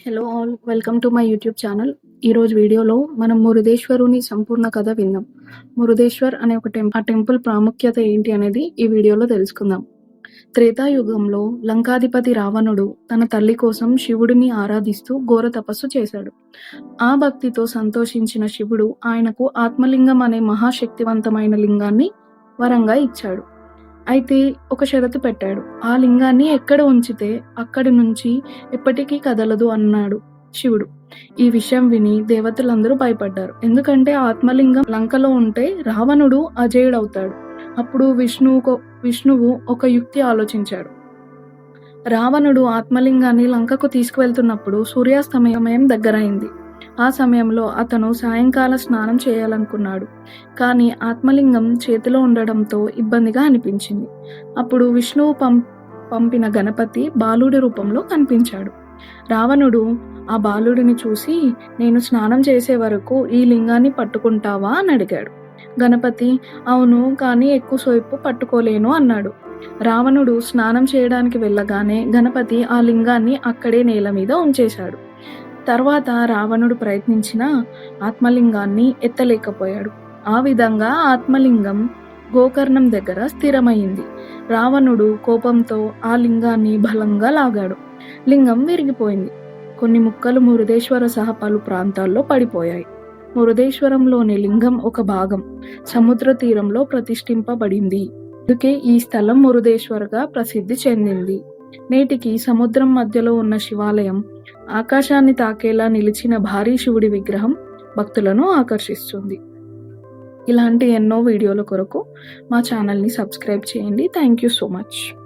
Hello all welcome to my YouTube channel ఈరోజు వీడియోలో మనం మురుదేశ్వరుని సంపూర్ణ కథ విందాం. మురుదేశ్వర్ అనే ఒక టెంపుల్ ఆ టెంపుల్ ప్రాముఖ్యత ఏంటి అనేది ఈ వీడియోలో తెలుసుకుందాం. త్రేతాయుగంలో లంకాధిపతి రావణుడు తన తల్లి కోసం శివుడిని ఆరాధిస్తూ ఘోర తపస్సు చేశాడు. ఆ భక్తితో సంతోషించిన శివుడు ఆయనకు ఆత్మలింగం అనే మహాశక్తివంతమైన లింగాన్ని వరంగా ఇచ్చాడు. అయితే ఒక షరతు పెట్టాడు. ఆ లింగాన్ని ఎక్కడ ఉంచితే అక్కడి నుంచి ఎప్పటికీ కదలదు అన్నాడు శివుడు. ఈ విషయం విని దేవతలందరూ భయపడ్డారు. ఎందుకంటే ఆత్మలింగం లంకలో ఉంటే రావణుడు అజేయుడవుతాడు. అప్పుడు విష్ణువు విష్ణువు ఒక యుక్తి ఆలోచించాడు. రావణుడు ఆత్మలింగాన్ని లంకకు తీసుకువెళ్తున్నప్పుడు సూర్యాస్తమయం దగ్గరైంది. ఆ సమయంలో అతను సాయంకాల స్నానం చేయాలనుకున్నాడు. కానీ ఆత్మలింగం చేతిలో ఉండడంతో ఇబ్బందిగా అనిపించింది. అప్పుడు విష్ణువు పం పంపిన గణపతి బాలుడి రూపంలో కనిపించాడు. రావణుడు ఆ బాలుడిని చూసి నేను స్నానం చేసే వరకు ఈ లింగాన్ని పట్టుకుంటావా? అని అడిగాడు. గణపతి అవును కానీ ఎక్కువసేపు పట్టుకోలేను అన్నాడు. రావణుడు స్నానం చేయడానికి వెళ్ళగానే గణపతి ఆ లింగాన్ని అక్కడే నేల మీద ఉంచేశాడు. తర్వాత రావణుడు ప్రయత్నించిన ఆత్మలింగాన్ని ఎత్తలేకపోయాడు. ఆ విధంగా ఆత్మలింగం గోకర్ణం దగ్గర స్థిరమైంది. రావణుడు కోపంతో ఆ లింగాన్ని బలంగా లాగాడు. లింగం విరిగిపోయింది. కొన్ని ముక్కలు మురుదేశ్వర సహా పలు ప్రాంతాల్లో పడిపోయాయి. మురుదేశ్వరంలోని లింగం ఒక భాగం సముద్ర తీరంలో ప్రతిష్ఠింపబడింది. అందుకే ఈ స్థలం మురుదేశ్వర్గా ప్రసిద్ధి చెందింది. నేటికి సముద్రం మధ్యలో ఉన్న శివాలయం ఆకాశాన్ని తాకేలా నిలిచిన భారీ శివుడి విగ్రహం భక్తులను ఆకర్షిస్తుంది. ఇలాంటి ఎన్నో వీడియోల కొరకు మా ఛానల్ని సబ్స్క్రైబ్ చేయండి. Thank you so much.